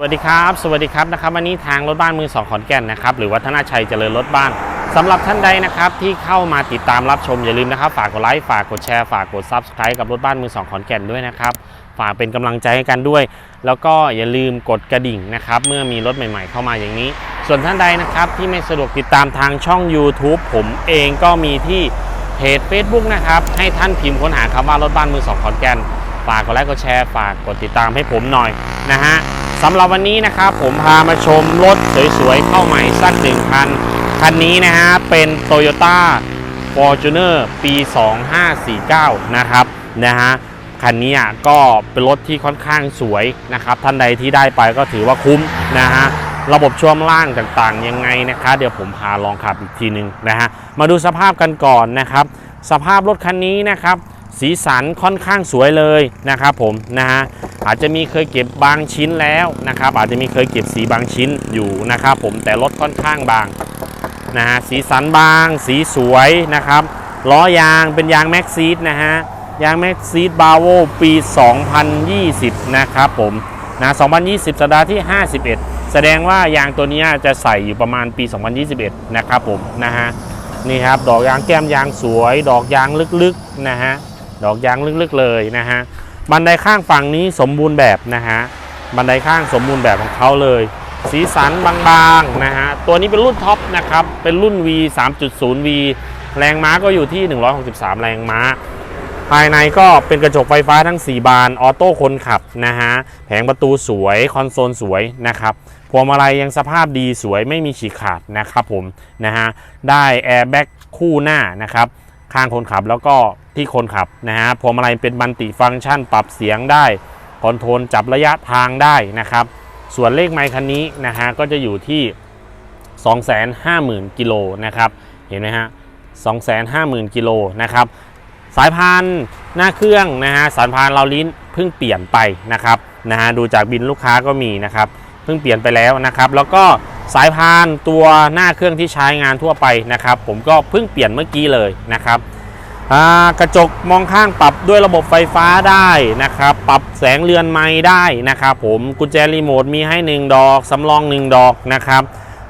สวัสดีครับ สวัสดีครับนะครับวันนี้ทางรถบ้านมือสองขอนแก่นนะครับหรือวัฒนาชัยเจริญรถบ้านสำหรับท่านใดนะครับที่เข้ามาติดตามรับชมอย่าลืมนะครับ ฝากกดไลค์ฝากกดแชร์ฝากกด Subscribe กับรถบ้านมือสองขอนแก่นด้วยนะครับฝากเป็นกำลังใจให้กันด้วย แล้วก็อย่าลืมกดกระดิ่งนะครับเมื่อมีรถใหม่ๆเข้ามาอย่างนี้ ส่วนท่านใดนะครับที่ไม่สะดวกติดตามทางช่อง YouTube ผมเองก็มีที่เพจ Facebook นะครับให้ท่านพิมพ์ค้นหาคำว่ารถบ้านมือสองขอนแก่นฝากกดไลค์กดแชร์ฝากกดติดตามให้ผมหน่อยนะฮะ สำหรับวันนี้นะครับผมพามาชมรถสวยๆ เข้าใหม่สักหนึ่งคัน คันนี้นะฮะเป็น Toyota Fortuner ปี 2549 นะครับนะฮะคันนี้อะก็เป็นรถที่ค่อนข้างสวยนะครับ ท่านใดที่ได้ไปก็ถือว่าคุ้มนะฮะระบบช่วงล่างต่างๆยังไงนะคะเดี๋ยวผมพาลองขับอีกทีหนึ่งนะฮะมาดูสภาพกันก่อนนะครับ สภาพรถคันนี้นะครับ สีสันค่อนข้างสวยเลยนะครับผมนะฮะอาจจะมีเคยเก็บบางชิ้นแล้วนะครับ อาจจะมีเคยเก็บสีบางชิ้นอยู่นะครับผมแต่รถค่อนข้างบางนะฮะสีสันบาง สีสวยนะครับล้อยางเป็นยางแม็กซีดนะฮะยางแม็กซีดบาโวปี 2020 นะครับผมนะ2020 สัปดาห์ที่ 51 แสดงว่ายางตัวนี้จะใส่อยู่ประมาณปี 2021 นะครับผมนะฮะนี่ครับ ดอกยางแก้มยางสวย ดอกยางลึกๆนะฮะ ดอกยางลึกๆเลยนะฮะบันไดข้างฝั่งนี้สมบูรณ์แบบนะฮะบันไดข้างสมบูรณ์แบบของเขาเลย สีสันบางๆนะฮะตัวนี้เป็นรุ่นท็อปนะครับเป็นรุ่น V 3.0 V แรงม้าก็อยู่ที่ 163 แรงม้า ภายในก็เป็นกระจกไฟฟ้าทั้ง 4 บาน ออโต้คนขับนะฮะแผงประตูสวยคอนโซลสวยนะครับพวงมาลัยยังสภาพดีสวยไม่มีฉีกขาดนะครับผมนะฮะได้แอร์แบ็กคู่หน้านะครับข้างคนขับแล้วก็ ที่คนขับนะฮะพวงมาลัยเป็นมัลติฟังก์ชันปรับเสียงได้คอนโทรลจับระยะทางได้นะครับ ส่วนเลขไมค์คันนี้นะฮะก็จะอยู่ที่ 250,000กิโลนะครับเห็นไหมฮะ250,000กิโลนะครับสายพานหน้าเครื่องนะฮะสายพานเราลิ้นเพิ่งเปลี่ยนไปนะครับนะฮะดูจากบินลูกค้าก็มีนะครับเพิ่งเปลี่ยนไปแล้วนะครับแล้วก็สายพานตัวหน้าเครื่องที่ใช้งานทั่วไปนะครับ ผมก็เพิ่งเปลี่ยนเมื่อกี้เลยนะครับ กระจกมองข้างปรับด้วยระบบไฟฟ้าได้นะครับ ปรับแสงเรือนไม้ได้นะครับผมกุญแจรีโมทมีให้ 1 ดอกสำรอง 1 ดอกนะครับ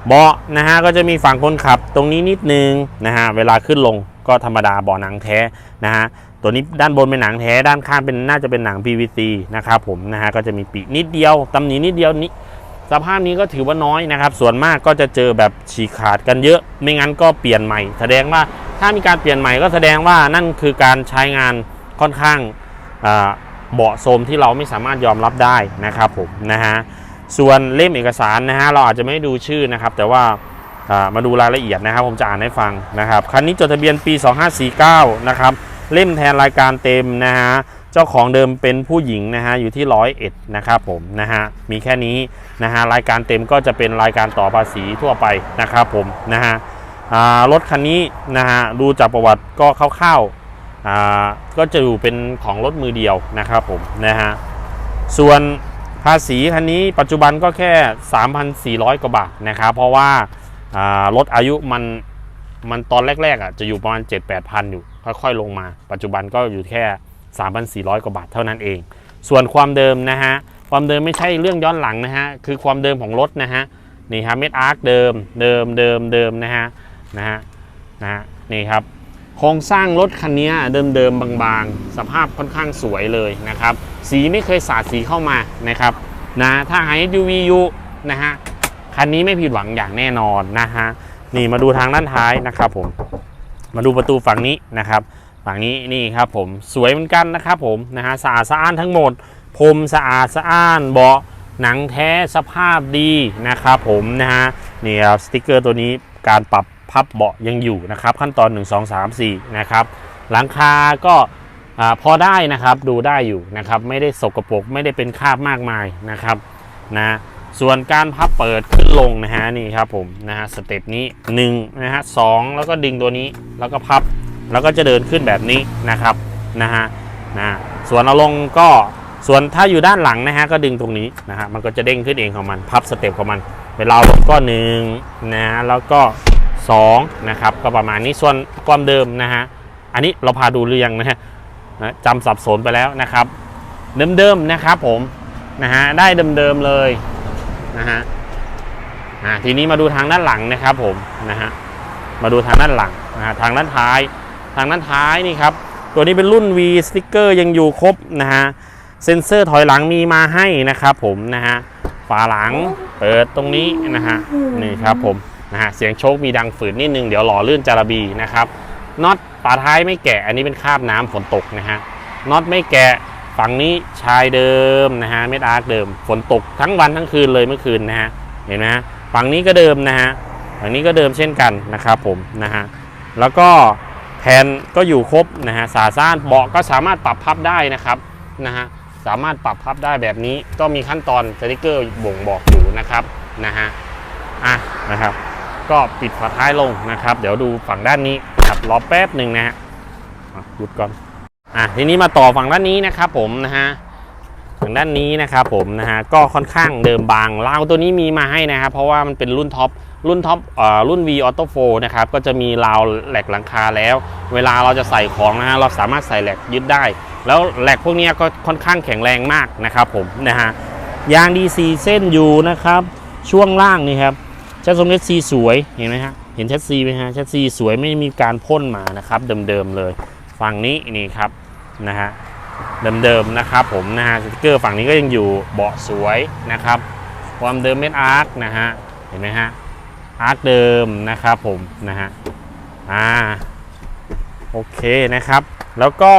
เบาะนะฮะก็จะมีฝั่งคนขับตรงนี้นิดนึงนะฮะเวลาขึ้นลงก็ธรรมดาเบาะหนังแท้นะฮะตัวนี้ด้านบนเป็นหนังแท้ด้านข้างเป็นน่าจะเป็นหนัง PVC นะครับผมนะฮะก็จะมีปีกนิดเดียวตำหนินิดเดียวนี้สภาพนี้ก็ถือว่าน้อยนะครับ ส่วนมากก็จะเจอแบบฉีกขาดกันเยอะ ไม่งั้นก็เปลี่ยนใหม่ แสดงว่า ถ้ามีการเปลี่ยนใหม่ก็แสดงว่านั่นคือการใช้งานค่อนข้างเบาะโทมที่เราไม่สามารถยอมรับได้นะครับผมนะฮะส่วนเล่มเอกสารนะฮะเราอาจจะไม่ดูชื่อนะครับ แต่ว่ามาดูรายละเอียดนะครับ ผมจะอ่านให้ฟังนะครับคันนี้จดทะเบียนปี 2549 นะครับเล่มแทนรายการเต็มนะฮะเจ้าของเดิมเป็นผู้หญิงนะฮะอยู่ที่ร้อยเอ็ดนะครับผมนะฮะมีแค่นี้นะฮะรายการเต็มก็จะเป็นรายการต่อภาษีทั่วไปนะครับผมนะฮะ รถคันนี้นะฮะดูจากประวัติก็คร่าวๆก็จะอยู่เป็นของรถมือเดียวนะครับผมนะฮะส่วนภาษีคันนี้ปัจจุบันก็แค่ 3,400 กว่าบาทนะครับเพราะว่ารถอายุมันมันตอนแรกๆอะจะอยู่ประมาณ 7-8พันอยู่ ค่อยๆลงมา ปัจจุบันก็อยู่แค่ 3,400 กว่าบาทเท่านั้นเอง ส่วนความเดิมนะฮะความเดิมไม่ใช่เรื่องย้อนหลังนะฮะคือความเดิมของรถนะฮะนี่ครับเม็ดอาร์คเดิมเดิมเดิมเดิมนะฮะ นะฮะนะฮะนี่ครับโครงสร้างรถคันนี้เดิมๆบางๆ สภาพค่อนข้างสวยเลยนะครับ สีไม่เคยสาดสีเข้ามานะครับนะถ้าหาย UVU นะฮะคันนี้ไม่ผิดหวังอย่างแน่นอนนะฮะนี่มาดูทางด้านท้ายนะครับผมมาดูประตูฝั่งนี้นะครับ ฝั่งนี้นี่ครับผมสวยเหมือนกันนะครับผมนะฮะสะอาดสะอ้านทั้งหมดพรมสะอาดสะอ้านเบาะหนังแท้สภาพดีนะครับผมนะฮะนี่ครับสติกเกอร์ตัวนี้การปรับ พับเบาะยังอยู่นะครับ ขั้นตอน 1 2 3 4นะครับหลังคาก็พอได้นะครับดูได้อยู่นะครับไม่ได้สกปรกไม่ได้เป็นคราบมากมายนะครับนะส่วนการพับเปิดขึ้นลงนะฮะนี่ครับผมนะฮะสเต็ปนี้1นะฮะสองแล้วก็ดึงตัวนี้แล้วก็พับแล้วก็จะเดินขึ้นแบบนี้นะครับนะฮะนะส่วนเอาลงก็ส่วนถ้าอยู่ด้านหลังนะฮะก็ดึงตรงนี้นะฮะมันก็จะเด้งขึ้นเองของมัน พับสเต็ปของมันเวลาลงก็หนึ่งนะแล้วก็ สองนะครับก็ประมาณนี้ส่วนความเดิมนะฮะอันนี้เราพาดูเรียงนะฮะจำสับสนไปแล้วนะครับ เดิมๆนะครับผมนะฮะได้เดิมๆเลยนะฮะทีนี้มาดูทางด้านหลังนะครับผมนะฮะมาดูทางด้านหลังนะฮะทางด้านท้าย ทางด้านท้ายนี่ครับตัวนี้เป็นรุ่น V สติ๊กเกอร์ยังอยู่ครบนะฮะเซ็นเซอร์ถอยหลังมีมาให้นะครับผมนะฮะฝาหลังเปิดตรงนี้นะฮะนี่ครับผม นะฮะเสียงโชคมีดังฝืดนิดนึงเดี๋ยวหล่อลื่นจาระบีนะครับน็อตฝาท้ายไม่แกะอันนี้เป็นคราบน้ำฝนตกนะฮะน็อตไม่แกะฝั่งนี้ชายเดิมนะฮะเม็ดอาร์คเดิม ฝนตกทั้งวันทั้งคืนเลยเมื่อคืนนะฮะเห็นไหมฮะฝั่งนี้ก็เดิมนะฮะฝั่งนี้ก็เดิมเช่นกันนะครับผมนะฮะแล้วก็แผ่นก็อยู่ครบนะฮะสาซ่านเบาะก็สามารถปรับพับได้นะครับนะฮะสามารถปรับพับได้แบบนี้ก็มีขั้นตอนสติกเกอร์บ่งบอกอยู่นะครับนะฮะอะนะครับ ก็ปิดฝาท้ายลงนะครับ เดี๋ยวดูฝั่งด้านนี้ครับรอแป๊บหนึ่งนะฮะหยุดก่อนอะทีนี้มาต่อฝั่งด้านนี้นะครับผมนะฮะฝั่งด้านนี้นะครับผมนะฮะก็ค่อนข้างเดิมบางราวตัวนี้มีมาให้นะครับ เพราะว่ามันเป็นรุ่นท็อปรุ่นท็อปอ่อรุ่น V Auto 4นะครับก็จะมีราวแหลกหลังคาแล้ว เวลาเราจะใส่ของนะฮะเราสามารถใส่แหลกยึดได้ แล้วแหลกพวกนี้ก็ค่อนข้างแข็งแรงมากนะครับผมนะฮะยาง DC เส้นอยู่นะครับช่วงล่างนี่ครับ ชัดทรงเอสซีสวยเห็นไหมฮะเห็นชัดซีไหมฮะชัดซีสวยไม่มีการพ่นมานะครับเดิมๆเลย ฝั่งนี้นี่ครับนะฮะเดิมๆนะครับผมนะฮะสติกเกอร์ฝั่งนี้ก็ยังอยู่เบาะสวยนะครับ ความเดิมเม็ดอาร์คนะฮะเห็นไหมฮะอาร์คเดิมนะครับผมนะฮะอ่าโอเคนะครับ แล้วก็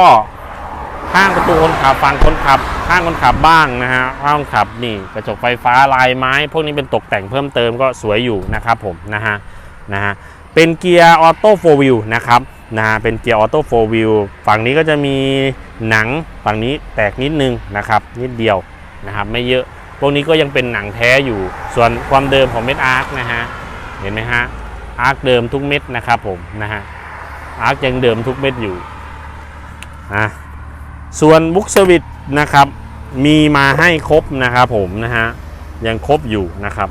ข้างประตูคนขับฝั่งคนขับ ข้างคนขับบ้างนะฮะข้างคนขับนี่กระจกไฟฟ้าลายไม้ พวกนี้เป็นตกแต่งเพิ่มเติมก็สวยอยู่นะครับผมนะฮะนะฮะเป็นเกียร์ออโต้โฟวิลนะครับนะฮะเป็นเกียร์ออโต้โฟวิลฝั่งนี้ก็จะมีหนังฝั่งนี้แตกนิดนึงนะครับนิดเดียวนะครับไม่เยอะพวกนี้ก็ยังเป็นหนังแท้อยู่ ส่วนความเดิมของเม็ดอาร์คนะฮะเห็นไหมฮะอาร์คเดิมทุกเม็ดนะครับผมนะฮะอาร์คยังเดิมทุกเม็ดอยู่อะ ส่วนบุ๊กสวิตนะครับ มีมาให้ครบนะครับผมนะฮะยังครบอยู่นะครับ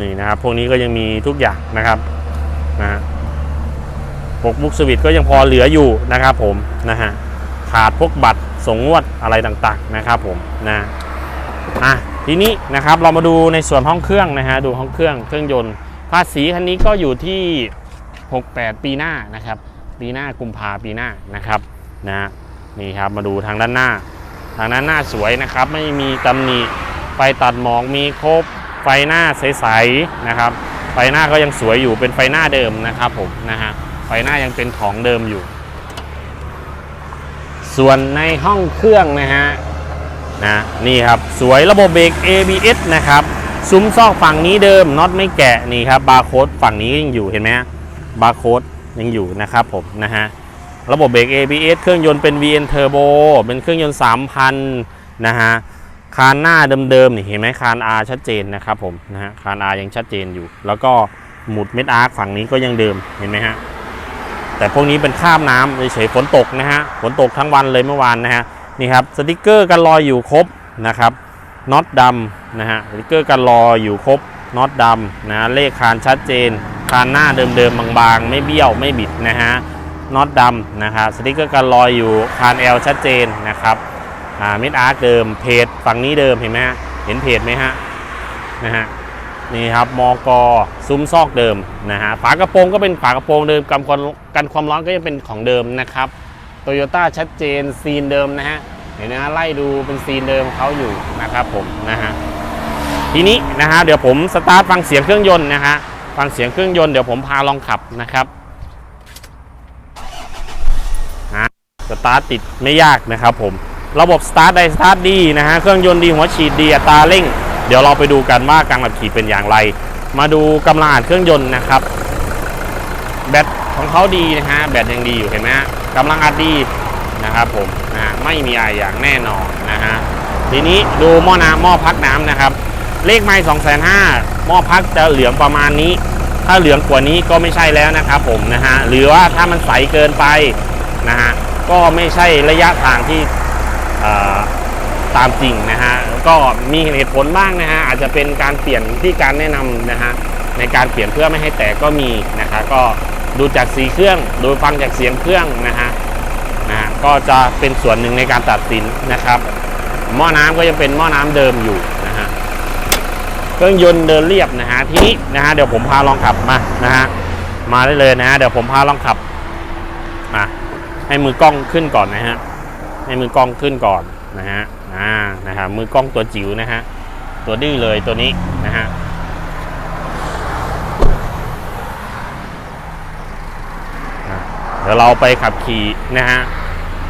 นี่นะครับพวกนี้ก็ยังมีทุกอย่างนะครับนะฮะพวกบุ๊กสวิตก็ยังพอเหลืออยู่นะครับผมนะฮะขาดพวกบัตรส่งงวดอะไรต่างๆนะครับผมนะอะทีนี้นะครับเรามาดูในส่วนห้องเครื่องนะฮะดูห้องเครื่องเครื่องยนต์ ภาษีคันนี้ก็อยู่ที่ 68 ปีหน้านะครับ ปีหน้ากุมภาปีหน้านะครับนะ นี่ครับมาดูทางด้านหน้า ทางด้านหน้าสวยนะครับ ไม่มีตำหนิไฟตัดหมอกมีครบไฟหน้าใสๆนะครับ ไฟหน้าก็ยังสวยอยู่เป็นไฟหน้าเดิมนะครับผมนะฮะไฟหน้ายังเป็นของเดิมอยู่ ส่วนในห้องเครื่องนะฮะนะนี่ครับสวยระบบเบรก ABS นะครับซุ้มซอกฝั่งนี้เดิมน็อตไม่แกะนี่ครับบาร์โค้ดฝั่งนี้ยังอยู่เห็นไหมบาร์โค้ดยังอยู่นะครับผมนะฮะ ระบบเบรก ABS เครื่องยนต์เป็น VN Turbo เป็นเครื่องยนต์ 3,000 นะฮะ คานหน้าเดิมๆนี่เห็นไหมคาน R ชัดเจนนะครับผมนะฮะคาน R ยังชัดเจนอยู่ แล้วก็หมุดเม็ดอาร์คฝั่งนี้ก็ยังเดิมเห็นไหมฮะ แต่พวกนี้เป็นคราบน้ำเฉยฝนตกนะฮะฝนตกทั้งวันเลยเมื่อวานนะฮะนี่ครับสติกเกอร์กันรอยอยู่ครบนะครับน็อตดำนะฮะสติกเกอร์กันรอยอยู่ครบน็อตดำนะเลขคานชัดเจนคานหน้าเดิมๆบางๆ ไม่เบี้ยวไม่บิดนะฮะ น็อตดำนะครับสติกเกอร์กันรอยอยู่คาน L ชัดเจนนะครับมิดอาร์คเดิมเพจฝั่งนี้เดิมเห็นไหมฮะเห็นเพจไหมฮะนะฮะนี่ครับมอกซุ้มซอกเดิมนะฮะฝากระโปรงก็เป็นฝากระโปรงเดิมกันความกันความร้อนก็ยังเป็นของเดิมนะครับโตโยต้าชัดเจนซีนเดิมนะฮะเห็นนะฮะไล่ดูเป็นซีนเดิมเขาอยู่นะครับผมนะฮะทีนี้นะฮะเดี๋ยวผมสตาร์ทฟังเสียงเครื่องยนต์นะฮะฟังเสียงเครื่องยนต์เดี๋ยวผมพาลองขับนะครับนะส ตาร์ทติดไม่ยากนะครับผมระบบสตาร์ทได้สตาร์ทดีนะฮะเครื่องยนต์ดีหัวฉีดดีอัตราเร่ง เดี๋ยวเราไปดูกันว่าการขับขี่เป็นอย่างไร มาดูกำลังอัดเครื่องยนต์นะครับ แบตของเขาดีนะฮะแบตยังดีอยู่เห็นไหมฮะกำลังอัดดีนะครับผมนะฮะไม่มีอะไรอย่างแน่นอนนะฮะทีนี้ดูหม้อน้ำหม้อพักน้ำนะครับ เลขไม่สองแสนห้าหม้อพักจะเหลืองประมาณนี้ ถ้าเหลืองกว่านี้ก็ไม่ใช่แล้วนะครับผมนะฮะหรือว่าถ้ามันใสเกินไปนะฮะ ก็ไม่ใช่ระยะทางที่ตามจริงนะฮะก็มีเหตุผลบ้างนะฮะอาจจะเป็นการเปลี่ยนที่การแนะนำนะฮะในการเปลี่ยนเพื่อไม่ให้แตกก็มีนะคะก็ดูจากสีเครื่องดูฟังจากเสียงเครื่องนะฮะนะก็จะเป็นส่วนหนึ่งในการตัดสินนะครับ หม้อน้ำก็ยังเป็นหม้อน้ำเดิมอยู่นะฮะเครื่องยนต์เดินเรียบนะฮะทีนี้นะฮะเดี๋ยวผมพาลองขับมานะฮะมาได้เลยนะฮะเดี๋ยวผมพาลองขับ ให้มือกล้องขึ้นก่อนนะฮะให้มือกล้องขึ้นก่อนนะฮะอ่านะฮะมือกล้องตัวจิ๋วนะฮะตัวดื้อเลยตัวนี้นะฮะเดี๋ยวเราไปขับขี่นะฮะ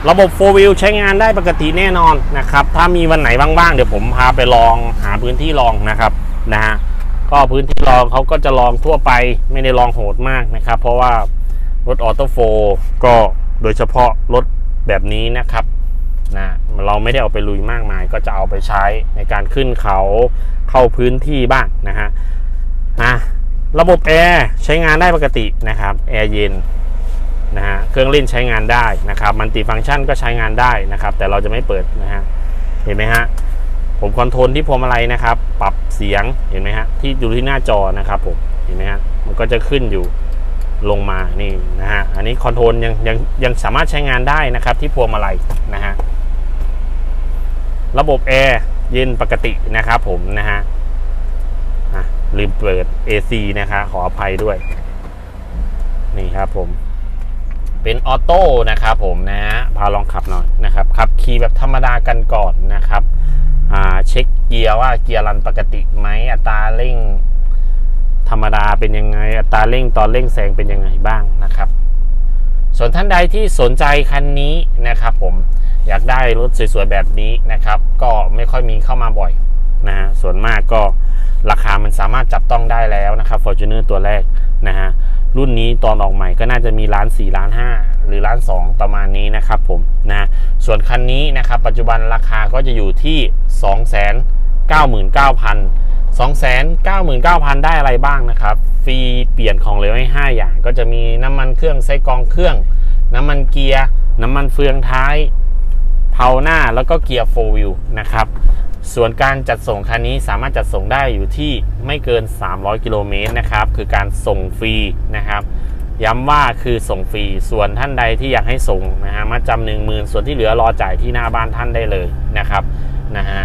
ระบบ4 wheel ใช้งานได้ปกติแน่นอนนะครับ ถ้ามีวันไหนว่างๆ เดี๋ยวผมพาไปลองหาพื้นที่ลองนะครับนะฮะก็พื้นที่ลองเขาก็จะลองทั่วไปไม่ได้ลองโหดมากนะครับ เพราะว่ารถออโต้โฟก็ โดยเฉพาะรถแบบนี้นะครับนะเราไม่ได้เอาไปลุยมากมาย ก็จะเอาไปใช้ในการขึ้นเขาเข้าพื้นที่บ้างนะฮะนะระบบแอร์ใช้งานได้ปกตินะครับแอร์เย็นนะฮะเครื่องเล่นใช้งานได้นะครับมันติฟังก์ชันก็ใช้งานได้นะครับ แต่เราจะไม่เปิดนะฮะเห็นไหมฮะผมคอนโทรลที่พวงมาลัยนะครับ ปรับเสียงเห็นไหมฮะที่ดูที่หน้าจอนะครับผมเห็นไหมฮะมันก็จะขึ้นอยู่ ลงมานี่นะฮะอันนี้คอนโทรลยังยังยังสามารถใช้งานได้นะครับที่พวงมาลัยนะฮะระบบแอร์เย็นปกตินะครับผมนะฮะลืมเปิด AC นะครับขออภัยด้วย นี่ครับผม เป็นออโต้นะครับผมนะฮะพาลองขับหน่อยนะครับขับขี่แบบธรรมดากันก่อนนะครับอ่าเช็คเกียร์ว่าเกียร์รันปกติไหมอัตราเร่ง ธรรมดาเป็นยังไง อัตราเร่งตอนเร่งแซงเป็นยังไงบ้างนะครับ ส่วนท่านใดที่สนใจคันนี้นะครับ ผมอยากได้รถสวยๆแบบนี้นะครับ ก็ไม่ค่อยมีเข้ามาบ่อยนะฮะส่วนมากก็ราคามันสามารถจับต้องได้แล้วนะครับ Fortuner ตัวแรกนะฮะรุ่นนี้ตอนออกใหม่ก็น่าจะมีล้าน 4 ล้าน 5 หรือล้าน 2 ประมาณนี้นะครับผมนะส่วนคันนี้นะครับ ปัจจุบันราคาก็จะอยู่ที่ 299,000 299,000 ได้อะไรบ้างนะครับ ฟรีเปลี่ยนของเหลวให้5อย่าง ก็จะมีน้ำมันเครื่องไส้กรองเครื่อง น้ำมันเกียร์ น้ำมันเฟืองท้ายเผาหน้าแล้วก็เกียร์โฟวิลนะครับ ส่วนการจัดส่งคันนี้สามารถจัดส่งได้อยู่ที่ไม่เกิน 300 กิโลเมตรนะครับ คือการส่งฟรีนะครับ ย้ำว่าคือส่งฟรี ส่วนท่านใดที่อยากให้ส่งนะฮะมาจำหนึ่งหมื่นส่วนที่เหลือรอจ่ายที่หน้าบ้านท่านได้เลยนะครับนะฮะ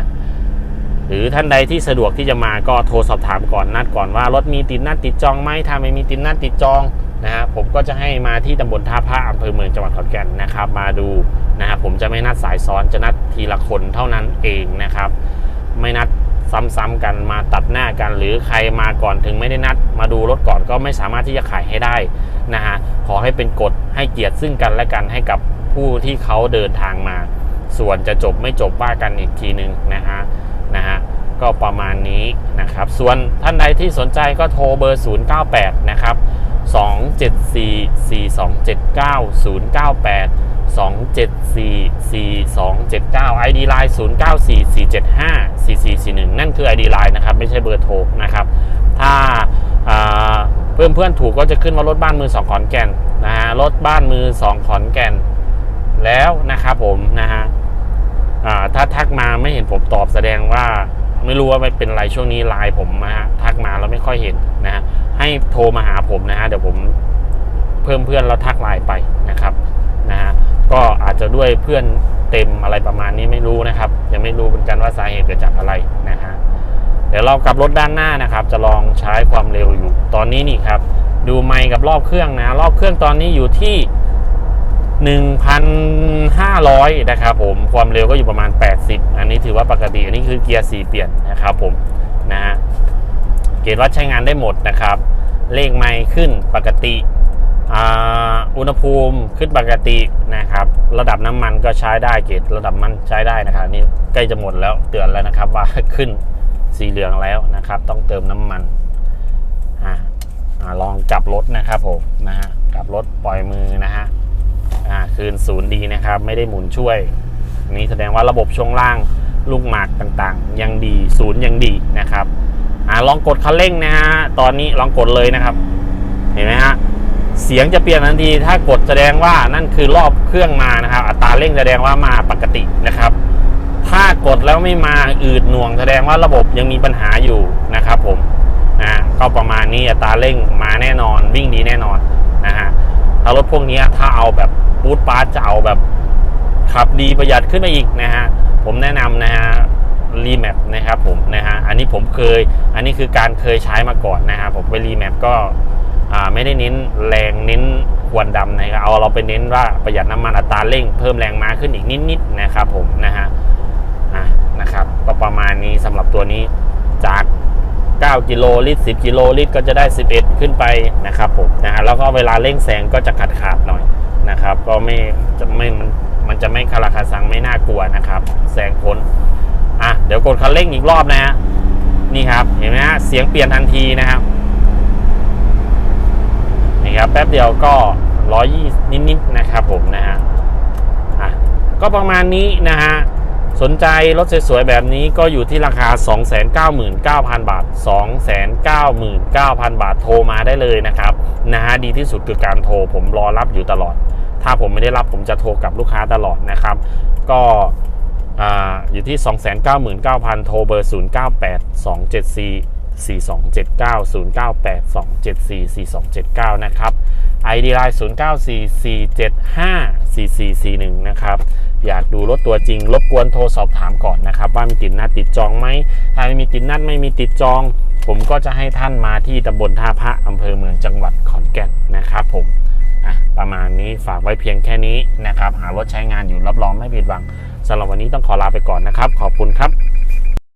หรือท่านใดที่สะดวกที่จะมาก็โทรสอบถามก่อนนัดก่อนว่ารถมีติดนัดติดจองไหมถ้าไม่มีติดนัดติดจองนะฮะผมก็จะให้มาที่ตำบลท่าพระอำเภอเมืองจังหวัดขอนแก่นนะครับ มาดูนะครับผมจะไม่นัดสายซ้อนจะนัดทีละคนเท่านั้นเองนะครับ ไม่นัดซ้ำๆกันมาตัดหน้ากัน หรือใครมาก่อนถึงไม่ได้นัด มาดูรถก่อนก็ไม่สามารถที่จะขายให้ได้นะฮะขอให้เป็นกฎให้เกียรติซึ่งกันและกันให้กับผู้ที่เขาเดินทางมา ส่วนจะจบไม่จบว่ากันอีกทีหนึ่งนะฮะ นะฮะก็ประมาณนี้นะครับ ส่วนท่านใดที่สนใจก็โทรเบอร์ 098 นะครับ 2744279 098 2744279 ID Line 0944754441 นั่นคือ ID Line นะครับ ไม่ใช่เบอร์โทรนะครับ ถ้าเพื่อนเพื่อนๆถูกก็จะขึ้นว่ารถบ้านมือสองขอนแก่นนะฮะรถบ้านมือสองขอนแก่นแล้วนะครับผมนะฮะ ถ้าทักมาไม่เห็นผมตอบแสดงว่าไม่รู้ว่าไม่เป็นไรช่วงนี้ไลน์ผมนะฮะทักมาแล้วไม่ค่อยเห็นนะฮะให้โทรมาหาผมนะฮะเดี๋ยวผมเพิ่มเพื่อนแล้วทักไลน์ไปนะครับนะฮะก็อาจจะด้วยเพื่อนเต็มอะไรประมาณนี้ไม่รู้นะครับ ยังไม่รู้เหมือนกันว่าสาเหตุเกิดจากอะไรนะฮะเดี๋ยวเรากลับรถด้านหน้านะครับ จะลองใช้ความเร็วอยู่ตอนนี้นี่ครับ ดูไมค์กับรอบเครื่องนะ รอบเครื่องตอนนี้อยู่ที่ 1,500 นะครับผมความเร็วก็อยู่ประมาณ 80 อันนี้ถือว่าปกติอันนี้คือเกียร์ 4 เปลี่ยนนะครับผมนะฮะเกจวัดใช้งานได้หมดนะครับ เลขไมค์ขึ้นปกติอ่าอุณหภูมิขึ้นปกตินะครับ ระดับน้ำมันก็ใช้ได้เกจระดับมันใช้ได้นะครับนี่ใกล้จะหมดแล้วเตือนแล้วนะครับ ว่าขึ้นสีเหลืองแล้วนะครับ ต้องเติมน้ำมันอ่าอ่าลองกลับรถนะครับผมนะฮะกลับรถปล่อยมือนะฮะ อ่าคืนศูนย์ดีนะครับ ไม่ได้หมุนช่วยนนี้แสดงว่าระบบช่วงล่างลูกหมากต่างๆ ยังดีศูนย์ยังดีนะครับอ่าลองกดคันเร่งนะฮะตอนนี้ลองกดเลยนะครับ เห็นไหมฮะเสียงจะเปลี่ยนทันทีถ้ากดแสดงว่านั่นคือรอบเครื่องมานะครับ อัตราเร่งแสดงว่ามาปกตินะครับ ถ้ากดแล้วไม่มาอืดหน่วง แสดงว่าระบบยังมีปัญหาอยู่นะครับ ผมนะก็ประมาณนี้อัตราเร่งมาแน่นอนวิ่งดีแน่นอนนะฮะ ถ้ารถพวกนี้ถ้าเอาแบบบูทปาร์จะเอาแบบขับดีประหยัดขึ้นมาอีกนะฮะ ผมแนะนำนะฮะรีแมปนะครับผมนะฮะอันนี้ผมเคย อันนี้คือการเคยใช้มาก่อนนะครับผมไปรีแมปก็อ่าไม่ได้เน้นแรงเน้นควันดำนะครับเอาเราไปเน้นว่าประหยัดน้ำมันอัตราเร่งเพิ่มแรงม้าขึ้นอีกนิดๆนะครับผมนะฮะอะนะครับก็ประมาณนี้สำหรับตัวนี้จาก 9 กิโลลิตร 10 กิโลลิตรก็จะได้ 11 ขึ้นไปนะครับผมนะฮะแล้วก็เวลาเร่งแซงก็จะขาดขาดหน่อยนะครับ ก็ไม่จะไม่มันมันจะไม่คาราคาซังไม่น่ากลัวนะครับแซงพ้นอะเดี๋ยวกดคันเร่งอีกรอบนะฮะนี่ครับเห็นไหมฮะเสียงเปลี่ยนทันทีนะครับนี่ครับแป๊บเดียวก็ร้อยยี่นิดๆนะครับผมนะฮะอะก็ประมาณนี้นะฮะ สนใจรถสวยๆแบบนี้ก็อยู่ที่ราคา 299,000 บาท 299,000 บาทโทรมาได้เลยนะครับนะฮะดีที่สุดคือการโทรผมรอรับอยู่ตลอด ถ้าผมไม่ได้รับผมจะโทรกับลูกค้าตลอดนะครับ ก็อ่าอยู่ที่ 299,000 โทรเบอร์ 098274 4279 098274 4279 นะครับ ID Line 0944754441 นะครับ อยากดูรถตัวจริง รบกวนโทรสอบถามก่อนนะครับ ว่ามีติดนัดติดจองไหมถ้าไม่มีติดนัดไม่มีติดจอง ผมก็จะให้ท่านมาที่ตำบลท่าพระอำเภอเมืองจังหวัดขอนแก่นนะครับผมอะประมาณนี้ฝากไว้เพียงแค่นี้นะครับ หารถใช้งานอยู่รับรองไม่ผิดหวังสำหรับวันนี้ต้องขอลาไปก่อนนะครับ ขอบคุณครับ